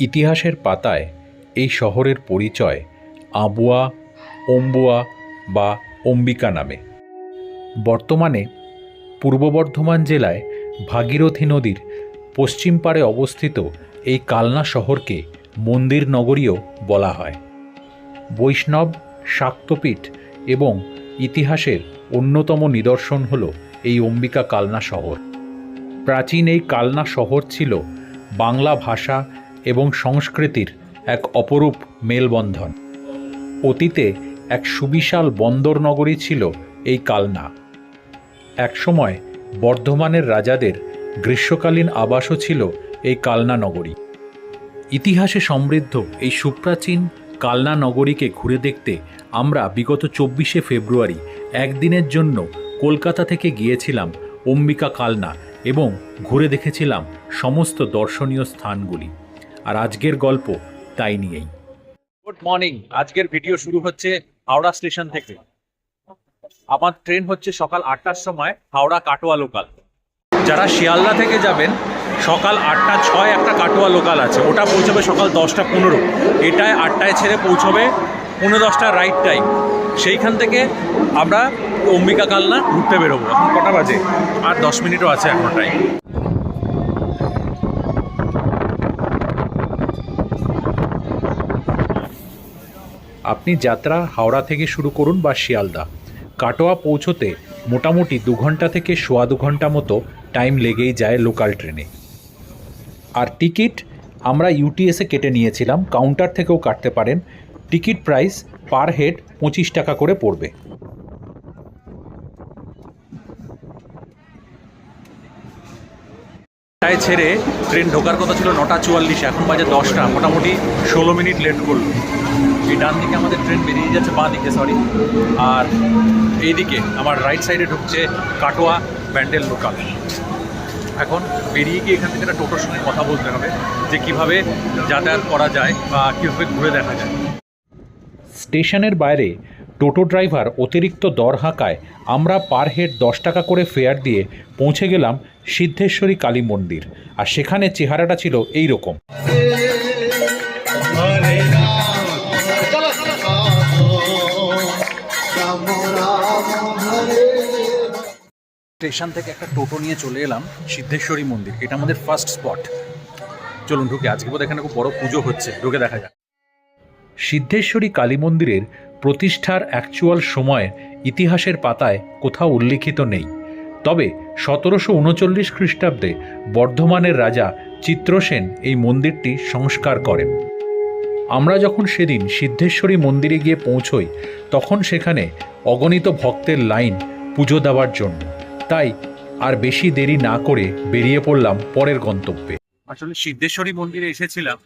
ইতিহাসের পাতায় এই শহরের পরিচয় আবুয়া অম্বুয়া বা অম্বিকা নামে। বর্তমানে পূর্ব বর্ধমান জেলায় ভাগীরথী নদীর পশ্চিম পাড়ে অবস্থিত এই কালনা শহরকে মন্দির নগরীও বলা হয়। বৈষ্ণব, শাক্তপীঠ এবং ইতিহাসের অন্যতম নিদর্শন হল এই অম্বিকা কালনা শহর। প্রাচীন এই কালনা শহর ছিল বাংলা ভাষা এবং সংস্কৃতির এক অপরূপ মেলবন্ধন। অতীতে এক সুবিশাল বন্দর নগরী ছিল এই কালনা। একসময় বর্ধমানের রাজাদের গ্রীষ্মকালীন আবাসও ছিল এই কালনা নগরী। ইতিহাসে সমৃদ্ধ এই সুপ্রাচীন কালনা নগরীকে ঘুরে দেখতে আমরা বিগত চব্বিশে ফেব্রুয়ারি একদিনের জন্য কলকাতা থেকে গিয়েছিলাম অম্বিকা কালনা এবং ঘুরে দেখেছিলাম সমস্ত দর্শনীয় স্থানগুলি। আর আজকের গল্প তাই নিয়েই। গুড মর্নিং আজকের ভিডিও শুরু হচ্ছে হাওড়া স্টেশন থেকে। আমার ট্রেন হচ্ছে সকাল আটটার সময় হাওড়া কাটোয়া লোকাল যারা শিয়ালদা থেকে যাবেন সকাল আটটা ছয় একটা কাটোয়া লোকাল আছে। ওটা পৌঁছবে সকাল দশটা পনেরো। এটায় আটটায় ছেড়ে পৌঁছবে পনেরো দশটা রাইট টাইম সেইখান থেকে আমরা অম্বিকা কালনা ঘুরতে বেরোবো। এখন কটা বাজে? আর দশ মিনিটও আছে এখন টাইম আপনি যাত্রা হাওড়া থেকে শুরু করুন বা শিয়ালদা। কাটোয়া পৌঁছোতে মোটামুটি দু ঘণ্টা থেকে সোয়া দু ঘণ্টা মতো টাইম লেগেই যায় লোকাল ট্রেনে আর টিকিট আমরা ইউটিএসে কেটে নিয়েছিলাম কাউন্টার থেকেও কাটতে পারেন। টিকিট প্রাইস পার হেড পঁচিশ টাকা করে পড়বে। টায় ছেড়ে ট্রেন ঢোকার কথা ছিল নটা চুয়াল্লিশে, এখন বাজে দশটা, মোটামুটি ষোলো মিনিট লেট করল। এই ডান দিকে আমাদের ট্রেন বেরিয়ে যাচ্ছে, বাঁ দিকে সরি আর এইদিকে আমার রাইট সাইডে ঢুকছে কাটোয়া, ব্যান্ডেল লোকাল এখন বেরিয়ে গিয়ে এখান থেকে একটা টোটোর সঙ্গে কথা বলতে হবে যে কীভাবে যাতায়াত করা যায় বা কীভাবে ঘুরে দেখা যায়। স্টেশনের বাইরে টোটো ড্রাইভার অতিরিক্ত দর হাঁকায় আমরা পার হেড দশ টাকা করে ফেয়ার দিয়ে পৌঁছে গেলাম সিদ্ধেশ্বরী কালী মন্দির। আর সেখানে চেহারাটা ছিল এই রকম স্টেশন থেকে একটা টোটো নিয়ে চলে এলাম, সিদ্ধেশ্বরী মন্দির। এটা আমাদের ফার্স্ট স্পট চলুন ঢুকে, আজকে বোধ এখানে খুব বড় পুজো হচ্ছে। ঢুকে দেখা যাক। সিদ্ধেশ্বরী কালী মন্দিরের প্রতিষ্ঠার অ্যাকচুয়াল সময় ইতিহাসের পাতায় কোথাও উল্লিখিত নেই। তবে সতেরোশো উনচল্লিশ খ্রিস্টাব্দে বর্ধমানের রাজা চিত্রসেন এই মন্দিরটি সংস্কার করেন। আমরা যখন সেদিন সিদ্ধেশ্বরী মন্দিরে গিয়ে পৌঁছই, তখন সেখানে অগণিত ভক্তের লাইন পুজো দেওয়ার জন্য। তাই আর বেশি দেরি না করে বেরিয়ে পড়লাম পরের গন্তব্যে। আসলে সিদ্ধেশ্বরী মন্দিরে এসেছিলাম।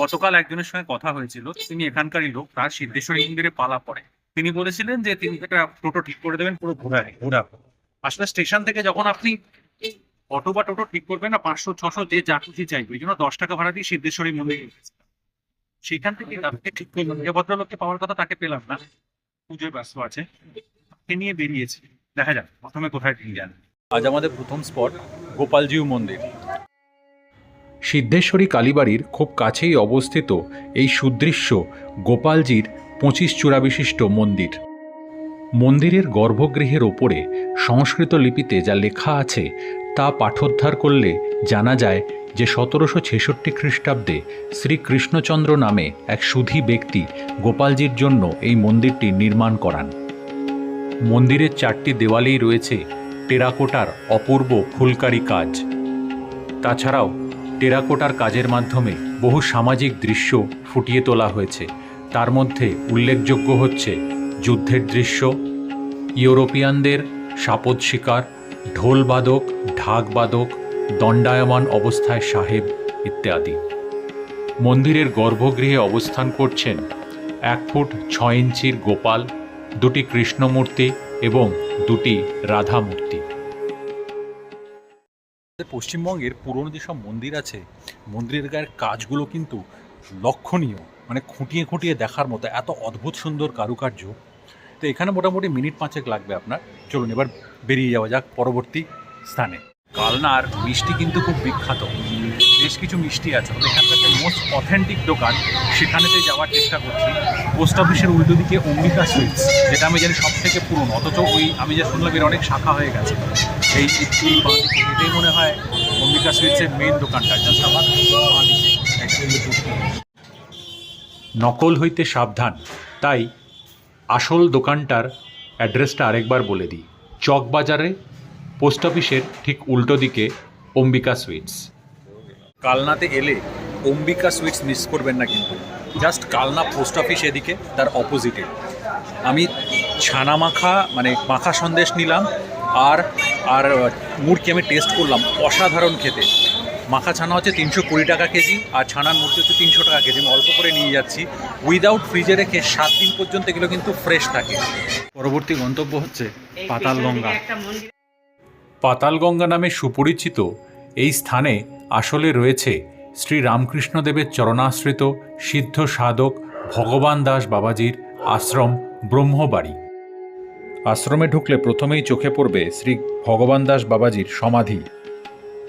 গতকাল একজনের সঙ্গে কথা হয়েছিল। তিনি এখানকারই লোক, তার সিদ্ধেশ্বরী মন্দিরে পালা পড়ে। তিনি বলেছিলেন যে তিনি একটা টোটো ঠিক করে দেবেন, পুরো ঘোরায় ঘোরাবো আসলে স্টেশন থেকে যখন আপনি অটো বা টোটো ঠিক করবেন না, পাঁচশো, ছশো, যে যা খুশি চাইবে ওই জন্য দশ টাকা ভাড়া দিয়ে সিদ্ধেশ্বরী মন্দিরে। সেখান থেকে তাকে ঠিক করলাম যে ভদ্রলোককে পাওয়ার কথা তাকে পেলাম না। পুজোয় ব্যস্ত আছে। তাকে নিয়ে বেরিয়েছে। দেখা যাক প্রথমে কোথায় তিনি যান আজ আমাদের প্রথম স্পট গোপালজিউ মন্দির। সিদ্ধেশ্বরী কালীবাড়ির খুব কাছেই অবস্থিত এই সুদৃশ্য গোপালজির পঁচিশ চূড়া বিশিষ্ট মন্দির। মন্দিরের গর্ভগৃহের ওপরে সংস্কৃত লিপিতে যা লেখা আছে তা পাঠোদ্ধার করলে জানা যায় যে সতেরোশো ছেষট্টি খ্রিস্টাব্দে শ্রীকৃষ্ণচন্দ্র নামে এক সুধী ব্যক্তি গোপালজির জন্য এই মন্দিরটি নির্মাণ করান। মন্দিরের চারটি দেওয়ালেই রয়েছে টেরাকোটার অপূর্ব ফুলকারি কাজ। তাছাড়াও টেরাকোটার কাজের মাধ্যমে বহু সামাজিক দৃশ্য ফুটিয়ে তোলা হয়েছে। তার মধ্যে উল্লেখযোগ্য হচ্ছে যুদ্ধের দৃশ্য, ইউরোপিয়ানদের সাপদ শিকার ঢোলবাদক ঢাকবাদক দণ্ডায়মান অবস্থায় সাহেব ইত্যাদি। মন্দিরের গর্ভগৃহে অবস্থান করছেন এক ফুট ছয় ইঞ্চির গোপাল দুটি কৃষ্ণমূর্তি এবং দুটি রাধা মূর্তি পশ্চিমবঙ্গের পুরনো যেসব মন্দির আছে, মন্দিরের গায়ের কাজগুলো কিন্তু লক্ষণীয় মানে খুঁটিয়ে খুঁটিয়ে দেখার মতো, এত অদ্ভুত সুন্দর কারুকার্য। তো এখানে মোটামুটি মিনিট পাঁচেক লাগবে আপনার। চলুন এবার বেরিয়ে যাওয়া যাক পরবর্তী স্থানে। কালনার মিষ্টি কিন্তু খুব বিখ্যাত। বেশ কিছু মিষ্টি আছে। তো এখানকার যে মোস্ট অথেন্টিক দোকান, সেখানেতে যাওয়ার চেষ্টা করছি। পোস্ট অফিসের উল্টো দিকে অম্বিকা সুইটস যেটা আমি জানি সব থেকে পুরনো। অথচ ওই, আমি যা শুনলাম এর অনেক শাখা হয়ে গেছে। এই এটাই মনে হয় অম্বিকা সুইটসের মেন দোকানটা জাস্ট আমার নকল হইতে সাবধান। তাই আসল দোকানটার অ্যাড্রেসটা আরেকবার বলে দিই। চকবাজারে পোস্ট অফিসের ঠিক উল্টো দিকে অম্বিকা সুইটস কালনাতে এলে অম্বিকা সুইটস মিস করবেন না কিন্তু। জাস্ট কালনা পোস্ট অফিস এদিকে তার অপোজিটে আমি ছানা মাখা মানে মাখা সন্দেশ নিলাম আর আর মুড়কি আমি টেস্ট করলাম অসাধারণ খেতে। মাখা ছানা হচ্ছে তিনশো কুড়ি টাকা কেজি আর ছানার মূর্তি হচ্ছে তিনশো টাকা কেজি। আমি অল্প করে নিয়ে যাচ্ছি। উইদাউট ফ্রিজে রেখে সাত দিন পর্যন্ত এগুলো কিন্তু ফ্রেশ থাকে। পরবর্তী গন্তব্য হচ্ছে পাতালগঙ্গা। পাতালগঙ্গা নামে সুপরিচিত এই স্থানে আসলে রয়েছে শ্রী রামকৃষ্ণদেবের চরণাশ্রিত সিদ্ধ সাধক ভগবান দাস বাবাজির আশ্রম ব্রহ্মবাড়ি। আশ্রমে ঢুকলে প্রথমেই চোখে পড়বে শ্রী ভগবান দাস বাবাজির সমাধি।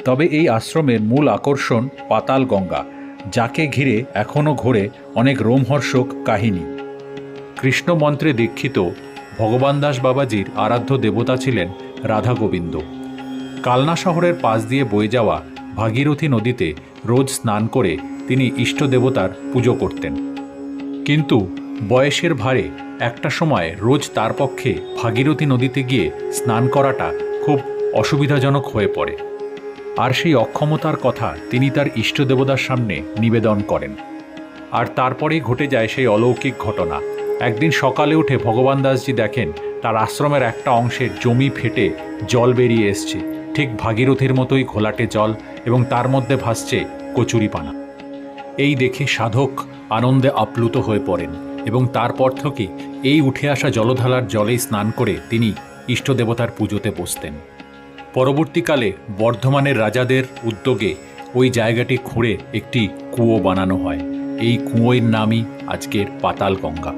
তবে এই আশ্রমের মূল আকর্ষণ পাতাল গঙ্গা, যাকে ঘিরে এখনও ঘোরে অনেক রোমহর্ষক কাহিনী। কৃষ্ণ মন্ত্রে দীক্ষিত ভগবান দাস বাবাজির আরাধ্য দেবতা ছিলেন রাধা গোবিন্দ কালনা শহরের পাশ দিয়ে বয়ে যাওয়া ভাগীরথী নদীতে রোজ স্নান করে তিনি ইষ্ট দেবতার পুজো করতেন। কিন্তু বয়সের ভারে একটা সময় রোজ তার পক্ষে ভাগীরথী নদীতে গিয়ে স্নান করাটা খুব অসুবিধাজনক হয়ে পড়ে। আর সেই অক্ষমতার কথা তিনি তার ইষ্ট দেবতার সামনে নিবেদন করেন। আর তারপরেই ঘটে যায় সেই অলৌকিক ঘটনা। একদিন সকালে উঠে ভগবান দাসজি দেখেন তার আশ্রমের একটা অংশের জমি ফেটে জল বেরিয়ে এসছে। ঠিক ভাগীরথীর মতোই ঘোলাটে জল এবং তার মধ্যে ভাসছে কচুরিপানা। এই দেখে সাধক আনন্দে আপ্লুত হয়ে পড়েন এবং তারপর থেকে এই উঠে আসা জলধালার জলেই স্নান করে তিনি ইষ্টদেবতার পুজোতে বসতেন। পরবর্তীকালে বর্ধমানের রাজাদের উদ্যোগে ওই জায়গাটি খুঁড়ে একটি কুয়ো বানানো হয়। এই কুয়োর নামই আজকের পাতাল গঙ্গা।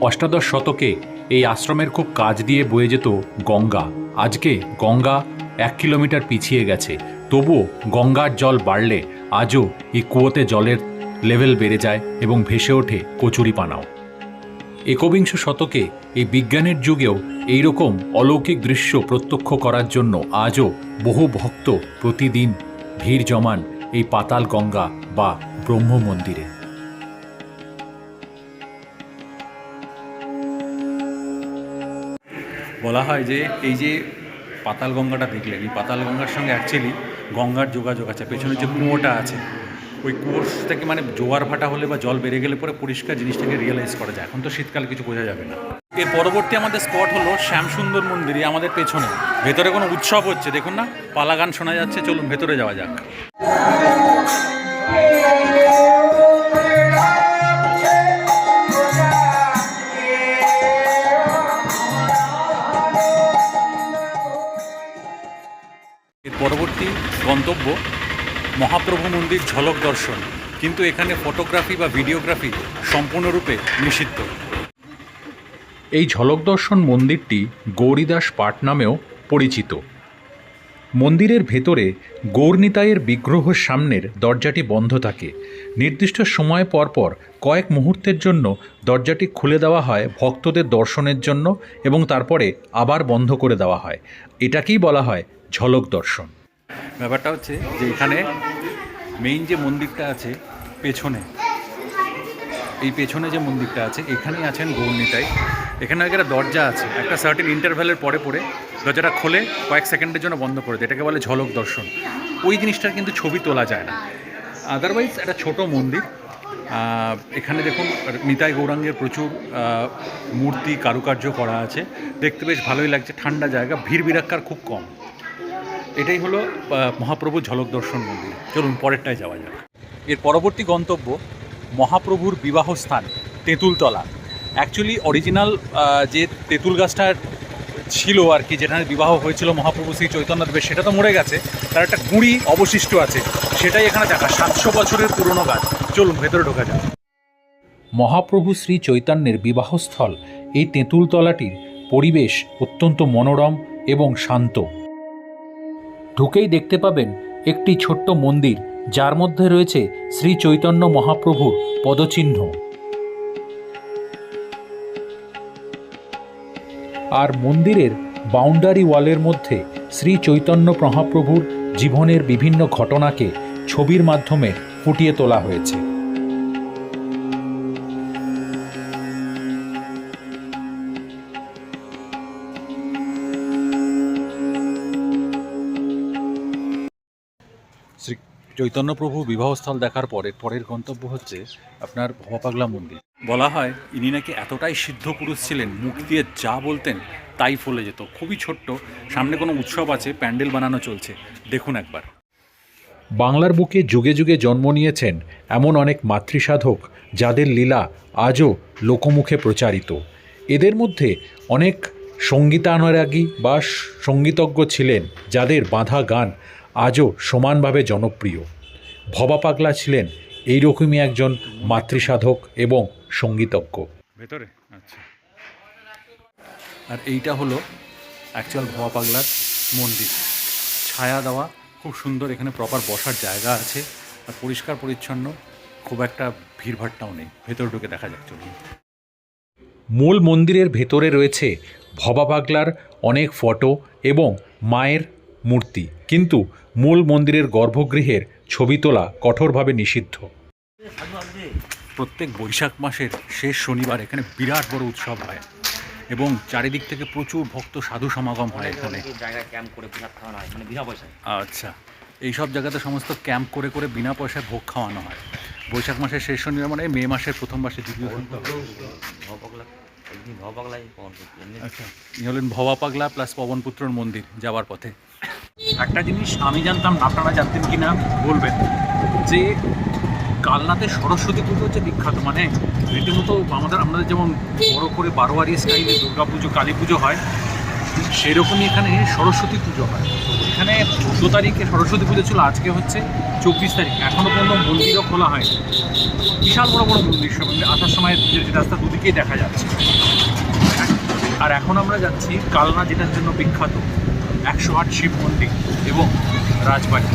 অষ্টাদশ শতকে এই আশ্রমের খুব কাজ দিয়ে বয়ে যেত গঙ্গা। আজকে গঙ্গা এক কিলোমিটার পিছিয়ে গেছে। তবুও গঙ্গার জল বাড়লে আজও এই কুয়োতে জলের লেভেল বেড়ে যায় এবং ভেসে ওঠে কচুরিপানাও একবিংশ শতকে এই বিজ্ঞানের যুগেও এই রকম অলৌকিক দৃশ্য প্রত্যক্ষ করার জন্য আজও বহু ভক্ত প্রতিদিন ভিড় জমান এই পাতাল গঙ্গা বা ব্রহ্ম মন্দিরে বলা হয় যে এই যে পাতাল গঙ্গাটা দেখলেন। এই পাতাল গঙ্গার সঙ্গে অ্যাকচুয়ালি গঙ্গার যোগাযোগ আছে, পেছনে যে কুয়োটা আছে, ওই কুয়োর থেকে মানে জোয়ার ভাটা হলে বা জল বেড়ে গেলে পরে পরিষ্কার জিনিসটাকে রিয়েলাইজ করা যায়। এখন তো শীতকালে কিছু বোঝা যাবে না। এর পরবর্তী আমাদের স্পট হলো শ্যামসুন্দর মন্দিরই আমাদের পেছনে। ভেতরে কোনো উৎসব হচ্ছে, দেখুন না পালা গান শোনা যাচ্ছে, চলুন ভেতরে যাওয়া যাক। পরবর্তী গন্তব্য মহাপ্রভু মন্দির ঝলক দর্শন। কিন্তু এখানে ফটোগ্রাফি বা ভিডিওগ্রাফি সম্পূর্ণরূপে নিষিদ্ধ। এই ঝলক দর্শন মন্দিরটি গৌরীদাস পাট নামেও পরিচিত। মন্দিরের ভেতরে গৌরনিতাইয়ের বিগ্রহের সামনের দরজাটি বন্ধ থাকে। নির্দিষ্ট সময় পর পর কয়েক মুহূর্তের জন্য দরজাটি খুলে দেওয়া হয় ভক্তদের দর্শনের জন্য এবং তারপরে আবার বন্ধ করে দেওয়া হয়। এটাকেই বলা হয় ঝলক দর্শন। ব্যাপারটা হচ্ছে যে এখানে মেইন যে মন্দিরটা আছে, পেছনে, এই পেছনে যে মন্দিরটা আছে, এখানেই আছেন গৌরনিতাই এখানে একটা দরজা আছে, একটা সার্টেন ইন্টারভ্যালের পরে পরে দরজাটা খোলে কয়েক সেকেন্ডের জন্য বন্ধ করে দেয়। এটাকে বলে ঝলক দর্শন। ওই জিনিসটার কিন্তু ছবি তোলা যায় না। আদারওয়াইজ একটা ছোট মন্দির। এখানে দেখুন, নিতাই গৌরাঙ্গের প্রচুর মূর্তি, কারুকার্য করা আছে। দেখতে বেশ ভালোই লাগছে। ঠান্ডা জায়গা ভিড় বিরাক্কার খুব কম। এটাই হলো মহাপ্রভু ঝলক দর্শন মন্দির। চলুন, পরেরটায় যাওয়া যাক। এর পরবর্তী গন্তব্য মহাপ্রভুর বিবাহ স্থান তেঁতুলতলা অ্যাকচুয়ালি অরিজিনাল যে তেঁতুল গাছটা ছিল আর কি, যেখানে বিবাহ হয়েছিল মহাপ্রভু শ্রী চৈতন্যদেবের সেটা তো মরে গেছে। তার একটা গুঁড়ি অবশিষ্ট আছে, সেটাই এখানে দেখা। সাতশো বছরের পুরনো গাছ। চলুন, ভেতরে ঢোকা যাক। মহাপ্রভু শ্রী চৈতন্যের বিবাহস্থল এই তেঁতুলতলাটির পরিবেশ অত্যন্ত মনোরম এবং শান্ত। ঢুকেই দেখতে পাবেন একটি ছোট্ট মন্দির, যার মধ্যে রয়েছে শ্রী চৈতন্য মহাপ্রভুর পদচিহ্ন। আর মন্দিরের বাউন্ডারি ওয়ালের মধ্যে শ্রী চৈতন্য মহাপ্রভুর জীবনের বিভিন্ন ঘটনাকে ছবির মাধ্যমে ফুটিয়ে তোলা হয়েছে। চৈতন্যপ্রভু বিবাহস্থল দেখার পরে পরের গন্তব্য হচ্ছে আপনার ভবাপাগলা মন্দির। বলা হয় ইনি নাকি এতটাই সিদ্ধ পুরুষ ছিলেন মুখ দিয়ে যা বলতেন তাই ফলে যেত। খুবই ছোট্ট সামনে কোনো উৎসব আছে প্যান্ডেল বানানো চলছে। দেখুন একবার। বাংলার বুকে যুগে যুগে জন্ম নিয়েছেন এমন অনেক মাতৃসাধক যাদের লীলা আজও লোকমুখে প্রচারিত। এদের মধ্যে অনেক সঙ্গীতানুরাগী বা সঙ্গীতজ্ঞ ছিলেন যাদের বাঁধা গান আজও সমানভাবে জনপ্রিয়। ভবা পাগলা ছিলেন এইরকমই একজন মাতৃসাধক এবং সঙ্গীতজ্ঞ। ভেতরে? আচ্ছা। আর এইটা হলো অ্যাকচুয়াল ভবা পাগলার মন্দির। ছায়া দেওয়া খুব সুন্দর এখানে প্রপার বসার জায়গা আছে আর পরিষ্কার পরিচ্ছন্ন খুব একটা ভিড়ভাট্টাও নেই। ভেতরে ঢুকে দেখা যাক চলুন। মূল মন্দিরের ভেতরে রয়েছে ভবা পাগলার অনেক ফটো এবং মায়ের মূর্তি। কিন্তু মূল মন্দিরের গর্ভগৃহের ছবি তোলা কঠোরভাবে নিষিদ্ধ। প্রত্যেক বৈশাখ মাসের শেষ শনিবার এখানে বিরাট বড় উৎসব হয় এবং চারিদিক থেকে প্রচুর ভক্ত সাধু সমাগম হয় এখানে। জায়গায় ক্যাম্প করে প্রসাদ খাওয়ানো মানে আচ্ছা এই সব জায়গাতে সমস্ত ক্যাম্প করে করে বিনা পয়সায় ভোগ খাওয়ানো হয়। বৈশাখ মাসের শেষ শনিবার মানে মে মাসের প্রথম মাসে দ্বিতীয় আচ্ছা ইনি হলেন ভবা পাগলা প্লাস পবনপুত্রর মন্দির যাওয়ার পথে। একটা জিনিস আমি জানতাম না, আপনারা জানতেন কি না বলবেন। যে কালনাতে সরস্বতী পুজো হচ্ছে বিখ্যাত মানে রীতিমতো আমাদের আমাদের যেমন বড় করে বারোয়ারি স্টাইলে দুর্গা পুজো কালী পুজো হয় সেরকমই এখানে সরস্বতী পুজো হয়। এখানে চোদ্দ তারিখে সরস্বতী পুজো ছিল আজকে হচ্ছে চব্বিশ তারিখ। এখনও পর্যন্ত মন্দিরও খোলা হয়নি। বিশাল বড় বড় মন্দির সব আসার সময় যে রাস্তা দুদিকেই দেখা যাচ্ছে। আর এখন আমরা যাচ্ছি কালনা যেটার জন্য বিখ্যাত। একশো আট শিব মন্দির এবং রাজবাড়ি।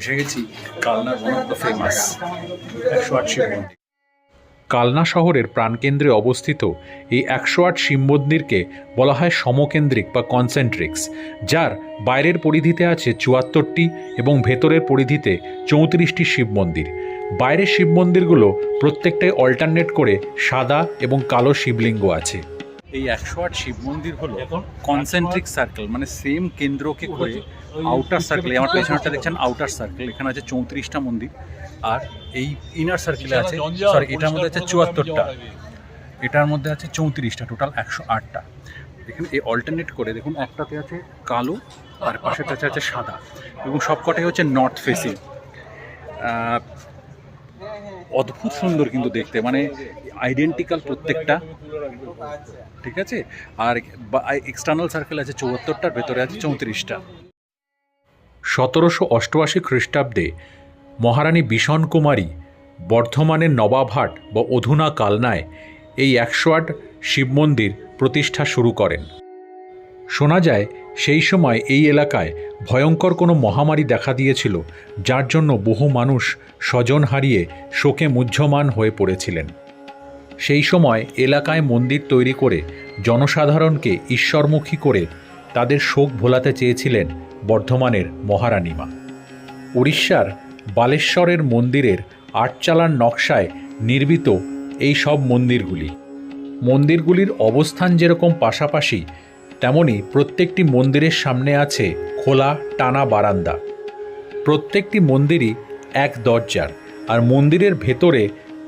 এসে গেছি কালনার ওয়ান অফ দ্য ফেমাস একশো আট শিব মন্দির। কালনা শহরের প্রাণকেন্দ্রে অবস্থিত এই একশো আট শিব মন্দিরকে বলা হয় সমকেন্দ্রিক বা কনসেন্ট্রিক্স, যার বাইরের পরিধিতে আছে চুয়াত্তরটি এবং ভেতরের পরিধিতে চৌত্রিশটি শিব মন্দির। বাইরের শিব মন্দিরগুলো প্রত্যেকটাই অল্টারনেট করে সাদা এবং কালো শিবলিঙ্গ আছে। এই একশো আট শিব মন্দির হলো কনসেন্ট্রিক সার্কেল মানে সেম কেন্দ্রকে করে আউটার সার্কেল আমার পেছনটা দেখছেন আউটার সার্কেল এখানে আছে চৌত্রিশটা মন্দির আর এই ইনার সার্কেলে আছে সরি এটার মধ্যে আছে চুয়াত্তরটা। এটার মধ্যে আছে চৌত্রিশটা টোটাল একশো আটটা এখানে এই অল্টারনেট করে দেখুন একটাতে আছে কালো আর পাশেরটাতে আছে সাদা এবং সবকটাই হচ্ছে নর্থ ফেসিং অদ্ভুত সুন্দর কিন্তু দেখতে মানে আইডেন্টিক্যাল প্রত্যেকটা। ঠিক আছে? আর এক্সটার্নাল সার্কেল আছে চুয়াত্তরটার, ভেতরে আছে চৌত্রিশটা। সতেরোশো অষ্টআশি খ্রিস্টাব্দে মহারানী বিষণ কুমারী বর্ধমানের নবাবহাট বা অধুনা কালনায় এই একশো আট শিব মন্দির প্রতিষ্ঠা শুরু করেন। শোনা যায় সেই সময় এই এলাকায় ভয়ঙ্কর কোনো মহামারী দেখা দিয়েছিল, যার জন্য বহু মানুষ স্বজন হারিয়ে শোকে মুহ্যমান হয়ে পড়েছিলেন। সেই সময় এলাকায় মন্দির তৈরি করে জনসাধারণকে ঈশ্বরমুখী করে তাদের শোক ভোলাতে চেয়েছিলেন বর্ধমানের মহারানীমা। উড়িষ্যার বালেশ্বরের মন্দিরের আটচালার নকশায় নির্মিত এই সব মন্দিরগুলি। মন্দিরগুলির অবস্থান যেরকম পাশাপাশি তেমনি প্রত্যেকটি মন্দিরের সামনে আছে খোলা, টানা বারান্দা। প্রত্যেকটি মন্দিরই এক দরজার আর মন্দিরের ভেতরে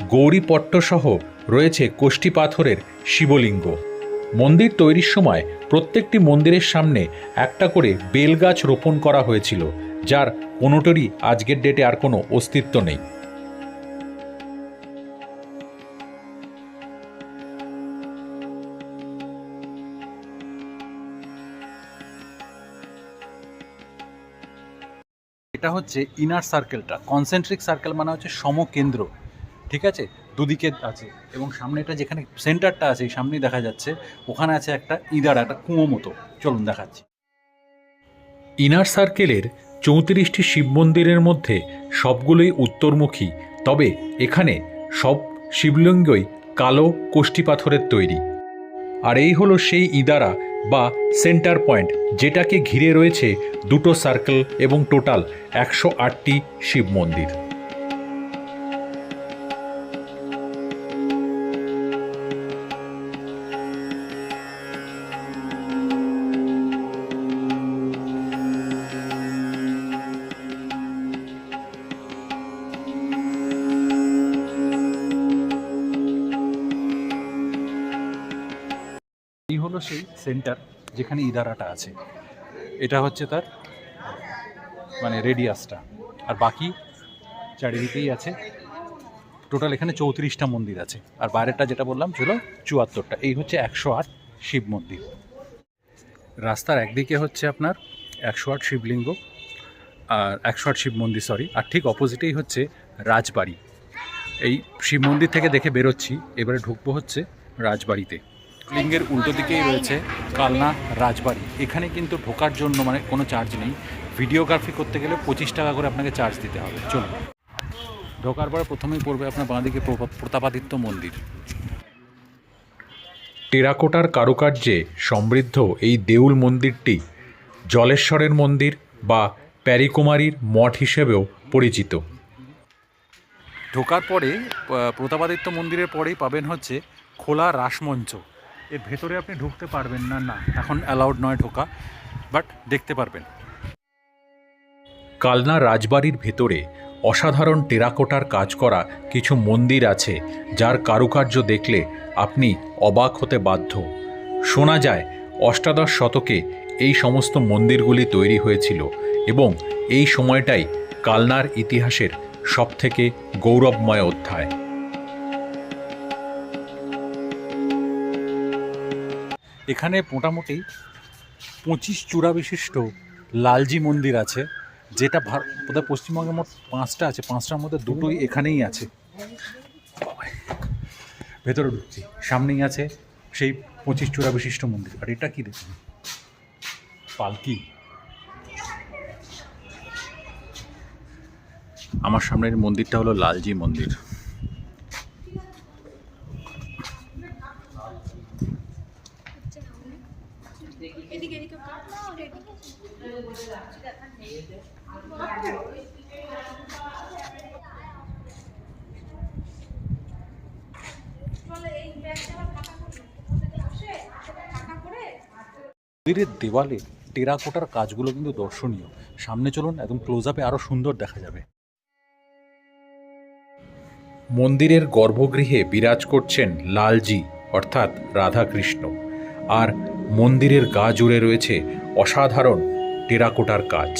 গৌরীপট্টসহ রয়েছে কোষ্ঠী পাথরের শিবলিঙ্গ। মন্দির তৈরির সময় প্রত্যেকটি মন্দিরের সামনে একটা করে বেলগাছ রোপণ করা হয়েছিল, যার কোনোটারই আজকের ডেটে আর কোনো অস্তিত্ব নেই। এটা হচ্ছে ইনার সার্কেলটা কনসেন্ট্রিক সার্কেল মানে হচ্ছে সমকেন্দ্র। ঠিক আছে? দুদিকে আছে। এবং সামনেটা যেখানে সেন্টারটা আছে সামনেই দেখা যাচ্ছে, ওখানে আছে একটা ইদারা, একটা কুঁয়ো মতো। চলুন দেখাচ্ছি। ইনার সার্কেলের চৌত্রিশটি শিব মন্দিরের মধ্যে সবগুলোই উত্তরমুখী। তবে এখানে সব শিবলিঙ্গই কালো কোষ্ঠী পাথরের তৈরি। আর এই হলো সেই ইদারা বা সেন্টার পয়েন্ট যেটাকে ঘিরে রয়েছে দুটো সার্কেল এবং টোটাল একশো আটটি শিব মন্দির। সেই সেন্টার। যেখানে ইদারাটা আছে। এটা হচ্ছে তার মানে রেডিয়াসটা আর বাকি চারিদিকেই আছে। টোটাল এখানে চৌত্রিশটা মন্দির আছে। আর বাইরেটা যেটা বললাম, ছিল চুয়াত্তরটা। এই হচ্ছে একশো আট শিব মন্দির। রাস্তার একদিকে হচ্ছে আপনার একশো আট শিবলিঙ্গ, আর একশো আট শিব মন্দির সরি আর ঠিক অপোজিটেই হচ্ছে রাজবাড়ি। এই শিব মন্দির থেকে দেখে বেরোচ্ছি। এবারে ঢুকবো হচ্ছে রাজবাড়িতে। লিঙ্গের উল্টো দিকেই রয়েছে কালনা রাজবাড়ি। এখানে কিন্তু ঢোকার জন্য মানে কোনো চার্জ নেই। ভিডিওগ্রাফি করতে গেলে পঁচিশ টাকা করে আপনাকে চার্জ দিতে হবে। চলুন। ঢোকার পরে প্রথমেই পড়বে আপনার বাঁদিকে প্রতাপাদিত্য মন্দির। টেরাকোটার কারুকার্যে সমৃদ্ধ এই দেউল মন্দিরটি জলেশ্বরের মন্দির বা প্যারিকুমারীর মঠ হিসেবেও পরিচিত। ঢোকার পরে প্রতাপাদিত্য মন্দিরের পরেই পাবেন হচ্ছে খোলা রাসমঞ্চ। এর ভেতরে আপনি ঢুকতে পারবেন না না, এখন অ্যালাউড নয় ঢোকা বাট দেখতে পারবেন। কালনা রাজবাড়ির ভেতরে অসাধারণ টেরাকোটার কাজ করা কিছু মন্দির আছে, যার কারুকার্য দেখলে আপনি অবাক হতে বাধ্য। শোনা যায়, অষ্টাদশ শতকে এই সমস্ত মন্দিরগুলি তৈরি হয়েছিল এবং এই সময়টাই কালনার ইতিহাসের সবথেকে গৌরবময় অধ্যায়। এখানে মোটামুটি পঁচিশ চূড়া বিশিষ্ট লালজি মন্দির আছে, যেটা বোধহয় পশ্চিমবঙ্গে মোট পাঁচটা আছে, পাঁচটার মধ্যে দুটোই এখানেই আছে। ভেতরে ঢুকছি, সামনেই আছে সেই পঁচিশ চূড়া বিশিষ্ট মন্দির। আর এটা কি দেখুন? পালকি। আমার সামনের মন্দিরটা হলো লালজি মন্দির এদিকে এদিকে কাট না আর এদিকে চলে এই ব্যাগটা আবার ফাঁকা করি আসে ফাঁকা করে মন্দিরের দেওয়ালে টেরাকোটার কাজগুলো কিন্তু দর্শনীয়। সামনে চলুন, একদম ক্লোজ আপে আরও সুন্দর দেখা যাবে। মন্দিরের গর্ভগৃহে বিরাজ করছেন লালজি, অর্থাৎ রাধাকৃষ্ণ। আর মন্দিরের গা জুড়ে রয়েছে অসাধারণ টেরাকোটার কাজ।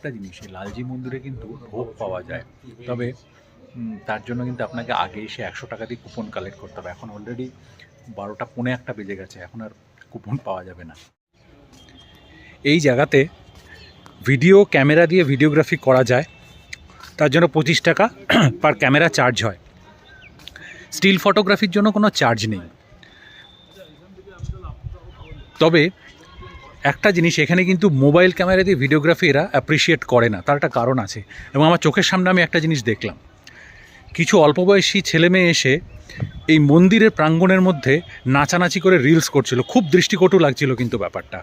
আরেকটা জিনিস, এই লালজি মন্দিরে কিন্তু ভোগ পাওয়া যায়। তবে তার জন্য কিন্তু আপনাকে আগে এসে একশো টাকা দিয়ে কুপন কালেক্ট করতে হবে। এখন অলরেডি বারোটা, পৌনে একটা বেজে গেছে, এখন আর কুপন পাওয়া যাবে না। এই জায়গাতে ভিডিও ক্যামেরা দিয়ে ভিডিওগ্রাফি করা যায়। তার জন্য পঁচিশ টাকা পার ক্যামেরা চার্জ হয়। স্টিল ফটোগ্রাফির জন্য কোনো চার্জ নেই। তবে একটা জিনিস, এখানে কিন্তু মোবাইল ক্যামেরা দিয়ে ভিডিওগ্রাফি এরা অ্যাপ্রিসিয়েট করে না, তার একটা কারণ আছে। এবং আমার চোখের সামনে আমি একটা জিনিস দেখলাম। কিছু অল্প বয়সী ছেলে মেয়ে এসে এই মন্দিরের প্রাঙ্গণের মধ্যে নাচানাচি করে রিলস করছিল। খুব দৃষ্টিকটু লাগছিল কিন্তু ব্যাপারটা।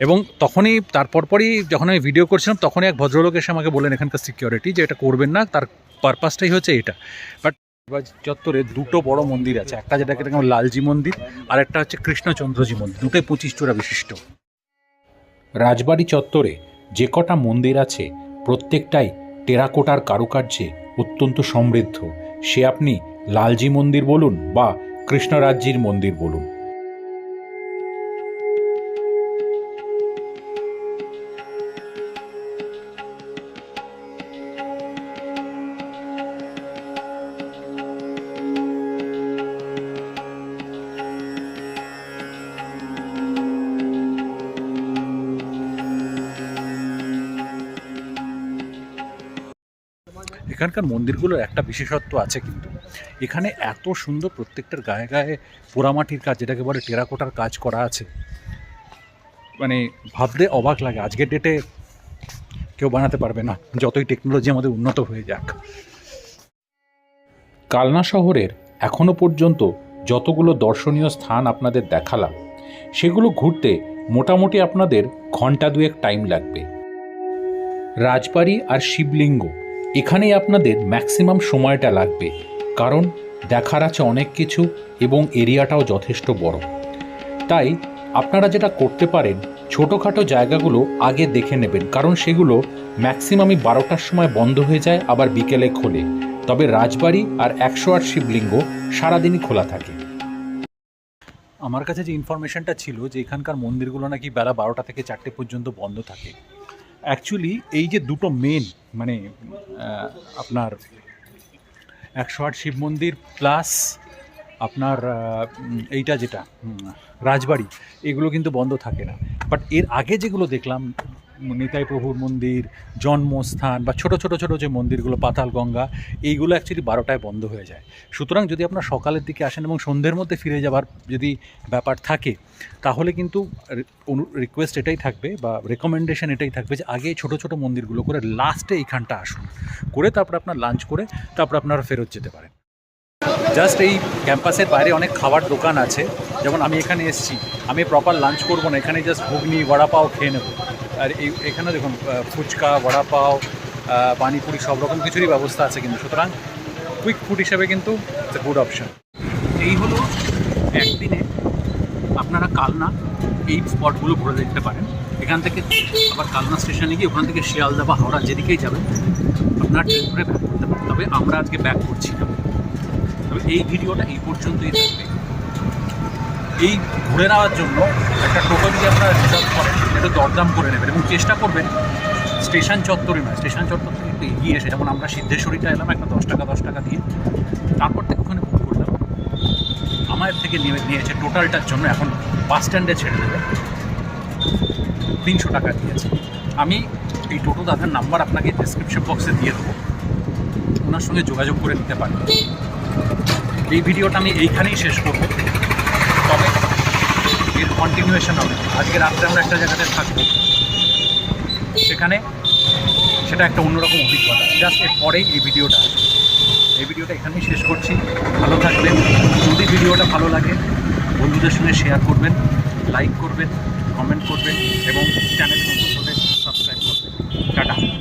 এবং তখনই তারপর পরই যখন আমি ভিডিও করছিলাম, তখনই এক ভদ্রলোক এসে আমাকে বললেন, এখানকার সিকিউরিটি যে এটা করবেন না, তার পারপাসটাই হচ্ছে এটা। বাট চত্বরে দুটো বড় মন্দির আছে। একটা যেটাকে লালজি মন্দির, আর একটা হচ্ছে কৃষ্ণচন্দ্রজি মন্দির। দুটোই পঁচিশ চূড়া বিশিষ্ট। রাজবাড়ি চত্বরে যে কটা মন্দির আছে, প্রত্যেকটাই টেরাকোটার কারুকার্যে অত্যন্ত সমৃদ্ধ। সে আপনি লালজি মন্দির বলুন বা কৃষ্ণরাজ্যির মন্দির বলুন। এখানকার মন্দিরগুলোর একটা বিশেষত্ব আছে কিন্তু। এখানে এত সুন্দর প্রত্যেকটার গায়ে গায়ে পোড়ামাটির কাজ, যেটাকে বলে টেরাকোটার কাজ করা আছে। মানে ভাবতে অবাক লাগে, আজকের ডেটে কেউ বানাতে পারবে না। যতই টেকনোলজি আমাদের উন্নত হয়ে যাক। কালনা শহরের এখনও পর্যন্ত যতগুলো দর্শনীয় স্থান আপনাদের দেখালাম, সেগুলো ঘুরতে মোটামুটি আপনাদের ঘণ্টা দুয়েক টাইম লাগবে। রাজবাড়ি আর শিবলিঙ্গ। এখানেই আপনাদের ম্যাক্সিমাম সময়টা লাগবে, কারণ দেখার আছে অনেক কিছু এবং এরিয়াটাও যথেষ্ট বড়। তাই আপনারা যেটা করতে পারেন, ছোটোখাটো জায়গাগুলো আগে দেখে নেবেন, কারণ সেগুলো ম্যাক্সিমামই বারোটার সময় বন্ধ হয়ে যায়, আবার বিকেলে খোলে। তবে রাজবাড়ি আর একশো আট শিবলিঙ্গ সারাদিনই খোলা থাকে। আমার কাছে যে ইনফরমেশনটা ছিল যে এখানকার মন্দিরগুলো নাকি বেলা বারোটা থেকে চারটে পর্যন্ত বন্ধ থাকে অ্যাকচুয়ালি এই যে দুটো মেন মানে আপনার একশো আট শিব মন্দির প্লাস আপনার এইটা যেটা রাজবাড়ি, এগুলো কিন্তু বন্ধ থাকে না। বাট এর আগে যেগুলো দেখলাম নিতাই প্রভুর মন্দির, জন্মস্থান বা ছোট ছোট ছোট যে মন্দিরগুলো, পাতাল গঙ্গা, এইগুলো অ্যাকচুয়ালি বারোটায় বন্ধ হয়ে যায়। সুতরাং যদি আপনার সকালের দিকে আসেন এবং সন্ধ্যের মধ্যে ফিরে যাবার যদি ব্যাপার থাকে, তাহলে কিন্তু রিকোয়েস্ট এটাই থাকবে বা রেকমেন্ডেশন এটাই থাকবে যে আগে ছোট ছোট মন্দিরগুলো করে লাস্টে এইখানটা আসুন। করে তারপর আপনার লাঞ্চ করে তারপর আপনারা ফেরত যেতে পারেন। জাস্ট এই ক্যাম্পাসের বাইরে অনেক খাবার দোকান আছে। যেমন আমি এখানে এসেছি, আমি প্রপার লাঞ্চ করব না, এখানে জাস্ট ঘুগনি, বড়া পাও খেয়ে নেব। আর এই এখানে দেখুন ফুচকা বড়া পাও পানিপুরি, সব রকম কিছুরই ব্যবস্থা আছে কিন্তু। সুতরাং কুইক ফুড হিসেবে কিন্তু ইটস গুড অপশন এই হলো একদিনে আপনারা কালনা এই স্পটগুলো ঘুরে দেখতে পারেন। এখান থেকে আবার কালনা স্টেশনে গিয়ে ওখান থেকে শিয়ালদা বা হাওড়া যেদিকেই যাবেন, আপনারা ট্রেন ধরে ব্যাক করতে পারেন। তবে আমরা আজকে ব্যাক করছি না। তবে এই ভিডিওটা এই পর্যন্তই থাকবে। এই ঘুরে নেওয়ার জন্য একটা টোটো যদি আপনারা রিজার্ভ করেন একটু দরদাম করে নেবেন এবং চেষ্টা করবেন স্টেশন চত্বরে নয়, স্টেশন চত্বর থেকে একটু এগিয়ে এসে, যেমন আমরা সিদ্ধেশ্বরীটা এলাম, একটা দশ টাকা দশ টাকা দিয়ে, তারপর থেকে ওখানে বুক করলাম আমার থেকে নিয়ে, নিয়েছে টোটালটার জন্য এখন বাস স্ট্যান্ডে ছেড়ে দেবে। তিনশো টাকা দিয়েছে। আমি এই টোটো দাদার নাম্বার আপনাকে ডিসক্রিপশন বক্সে দিয়ে দেবো। ওনার সঙ্গে যোগাযোগ করে নিতে পারেন। এই ভিডিওটা আমি এইখানেই শেষ করব। এর কন্টিনিউয়েশন হবে আজকে রাত্রে আমরা একটা জায়গাতে থাকব। সেখানে সেটা একটা অন্যরকম অভিজ্ঞতা। জাস্ট এর পরেই এই ভিডিওটা আসবে। এই ভিডিওটা এখানেই শেষ করছি। ভালো থাকবেন। যদি ভিডিওটা ভালো লাগে, বন্ধুদের সঙ্গে শেয়ার করবেন লাইক করবেন কমেন্ট করবেন, এবং চ্যানেল সাবস্ক্রাইব করবেন। টাটা।